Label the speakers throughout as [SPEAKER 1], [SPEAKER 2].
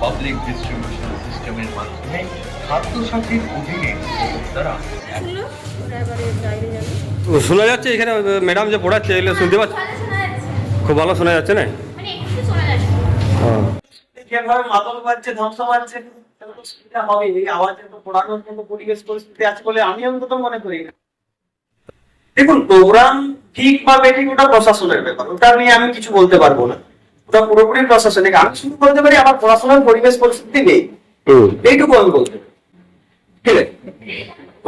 [SPEAKER 1] Public distribution সিস্টেমের মাধ্যমে খাদ্যসাথীর অধীনে
[SPEAKER 2] যাবে
[SPEAKER 3] শোনা যাচ্ছে এখানে, ম্যাডাম যে পড়াচ্ছে, এগুলো শুনতে পাচ্ছি? খুব ভালো শোনা যাচ্ছে, না?
[SPEAKER 4] যেভাবে মাদক বাজছে ধ্বংস বাজছে সুবিধা এই পড়ানোর পরিবেশ পরিস্থিতি আছে বলে আমি অন্তত মনে করি না। দেখুন প্রোগ্রাম ঠিক বা বেঠিক ওটা প্রশাসনের ব্যাপার। ওটা নিয়ে আমি কিছু বলতে পারব না। ওটা পুরোপুরি প্রশাসনিক। আমি শুধু বলতে পারি আমার পড়াশোনার পরিবেশ পরিস্থিতি নেই। এইটুকু আমি বলতে পারি। ঠিক আছে?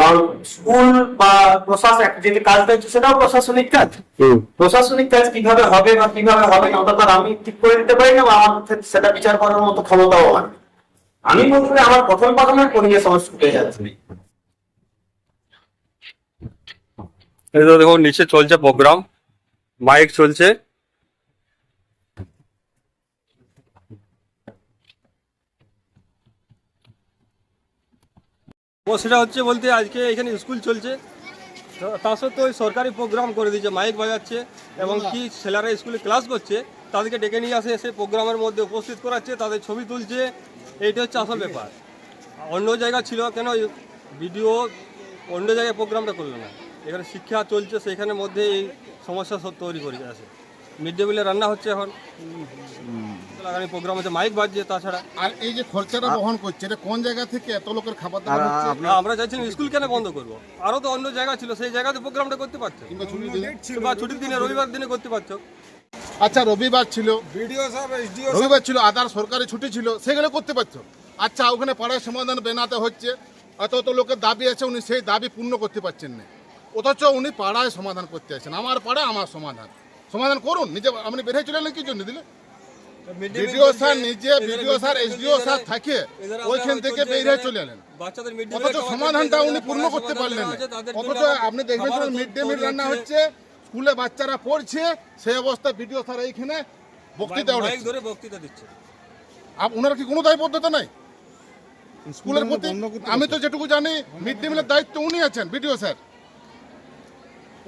[SPEAKER 4] কারণ স্কুল বা প্রশাসন যে কাজটা হচ্ছে সেটাও প্রশাসনিক কাজ। প্রশাসনিক কাজ কীভাবে হবে বা কীভাবে হবে না ওটা তো আমি ঠিক করে দিতে পারি না বা আমার সেটা বিচার করার মতো ক্ষমতাও আমার আমি বলতে আমার প্রথম পাঠানোর পরিবেশ আমার স্কুলে যাচ্ছে।
[SPEAKER 3] দেখো নিচে চলছে প্রোগ্রাম মাইক চলছে। ও সেটা হচ্ছে বলতে আজকে এখানে স্কুল চলছে। তা সত্ত্বেও ওই সরকারি প্রোগ্রাম করে দিয়েছে মাইক বাজাচ্ছে এবং কি ছেলেরা স্কুলে ক্লাস করছে তাদেরকে ডেকে নিয়ে আসে এসে প্রোগ্রামের মধ্যে উপস্থিত করাচ্ছে তাদের ছবি তুলছে এইটা হচ্ছে আসল ব্যাপার। অন্য জায়গা ছিল কেন ভিডিও অন্য জায়গায় প্রোগ্রামটা করল না? এখানে শিক্ষা চলছে সেখানের মধ্যে এই সমস্যা সব তৈরি করে আছে মিড ডে মিলে রান্না হচ্ছে এখন। আগামী প্রোগ্রাম হচ্ছে মাইক বাজছে তাছাড়া
[SPEAKER 5] আর এই যে খরচাটা বহন করছে এটা কোন জায়গা থেকে এত লোকের খাবার দাবার হচ্ছে?
[SPEAKER 3] আমরা চাইছিলাম স্কুল কেন বন্ধ করব? আরও তো অন্য জায়গা ছিল সেই জায়গাতে প্রোগ্রামটা করতে পারছ।
[SPEAKER 5] কিংবা ছুটির দিনে?
[SPEAKER 3] বা ছুটির দিনে রবিবার দিনে করতে পারছ।
[SPEAKER 5] আচ্ছা রবিবার ছিল। রবিবার ছিল আদার সরকারি ছুটি ছিল সেগুলো করতে পারছ? আচ্ছা ওখানে পাড়ায় সমাধান বেনাতে হচ্ছে। অত অত লোকের দাবি আছে উনি সেই দাবি পূর্ণ করতে পারছেন না। অথচ উনি পাড়ায় সমাধান করতে আছেন আমার পাড়া আমার সমাধান। সমাধান করুন নিজে আপনি বেরিয়ে চলে এলেন কি জন্য দিলে? বিডিও স্যার নিজে বিডিও স্যার এসডিও স্যার থাকে ওইখান থেকে বেরিয়ে চলে এলেন। অথচ সমাধানটা উনি পূর্ণ করতে পারলেন অথচ আপনি দেখবেন মিড ডে মিল রান্না হচ্ছে। স্কুলে বাচ্চারা পড়ছে সেই অবস্থায় ভিডিও স্যার এইখানে বক্তৃতা
[SPEAKER 3] ধরে বক্তৃতা দিচ্ছে।
[SPEAKER 5] আপ- ওনার কি কোনো দায়বদ্ধতা নাই? স্কুলের প্রতি আমি তো যেটুকু জানি মিড ডে মিলের দায়িত্ব উনি আছেন ভিডিও স্যার।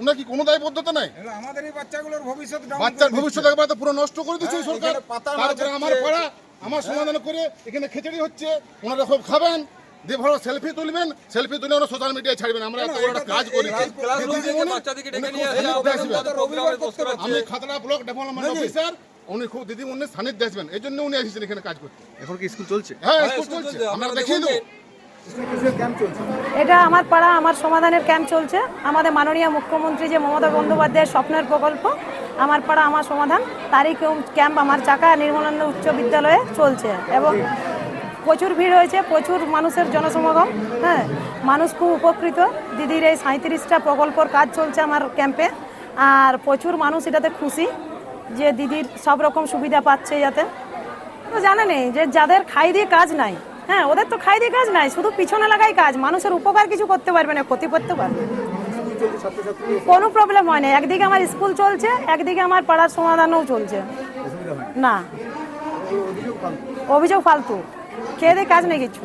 [SPEAKER 5] ওনার কি কোনো দায়বদ্ধতা নাই?
[SPEAKER 6] আমাদের এই বাচ্চাগুলোর ভবিষ্যৎ
[SPEAKER 5] বাচ্চার ভবিষ্যৎ একবার তো পুরো নষ্ট করে দিচ্ছে
[SPEAKER 6] হ্যাঁ,
[SPEAKER 5] সরকার।
[SPEAKER 6] এখানে
[SPEAKER 5] তারপরে আমার পাড়া আমার সমাধান করে এখানে খিচুড়ি হচ্ছে ওনারা সব খাবেন দিয়ে ভালো সেলফি তুলবেন সেলফি তুলে ওরা সোশ্যাল মিডিয়ায় ছাড়বেন। আমরা এত বড় কাজ করি খুব
[SPEAKER 3] আসে
[SPEAKER 5] সান্নিধ্যে আসবেন।
[SPEAKER 3] তাদের প্রোগ্রামে বসতে
[SPEAKER 5] আমি খাতড়া ব্লক ডেভেলপমেন্ট অফিসার উনি খুব দিদি সান্নিধ্যে আসবেন। এই জন্য উনি এসেছেন এখানে কাজ করতে।
[SPEAKER 7] এখন কি স্কুল চলছে?
[SPEAKER 5] হ্যাঁ
[SPEAKER 3] হ্যাঁ,
[SPEAKER 5] স্কুল চলছে। আমরা দেখিয়ে দেবো।
[SPEAKER 8] এটা আমার পাড়া, আমার সমাধানের ক্যাম্প চলছে। আমাদের মাননীয় মুখ্যমন্ত্রী যে মমতা বন্দ্যোপাধ্যায়ের স্বপ্নের প্রকল্প, আমার পাড়া, আমার সমাধান, তারই ক্যাম্প আমার চাকা, নির্মলানন্দ উচ্চ বিদ্যালয়ে চলছে। এবং প্রচুর ভিড় হয়েছে, প্রচুর মানুষের জনসমাগম হ্যাঁ? মানুষ খুব উপকৃত। দিদির এই সাঁত্রিশটা প্রকল্পর কাজ চলছে আমার ক্যাম্পে আর প্রচুর মানুষ এটাতে খুশি, যে দিদির সব রকম সুবিধা পাচ্ছে যাতে। তো জানেনই যে যাদের খাই দিয়ে কাজ নাই হ্যাঁ ওদের তো খাই দিয়ে কাজ নাই, শুধু পিছনে লাগাই কাজ। মানুষের উপকার কিছু করতে পারবে না, ক্ষতি করতে পারবে। কোনো প্রবলেম হয় না। একদিকে আমার স্কুল চলছে, একদিকে আমার পাড়ার সমাধানও চলছে। না। অভিযোগ ফালতু। খেয়ে দিয়ে কাজ নেই কিছু।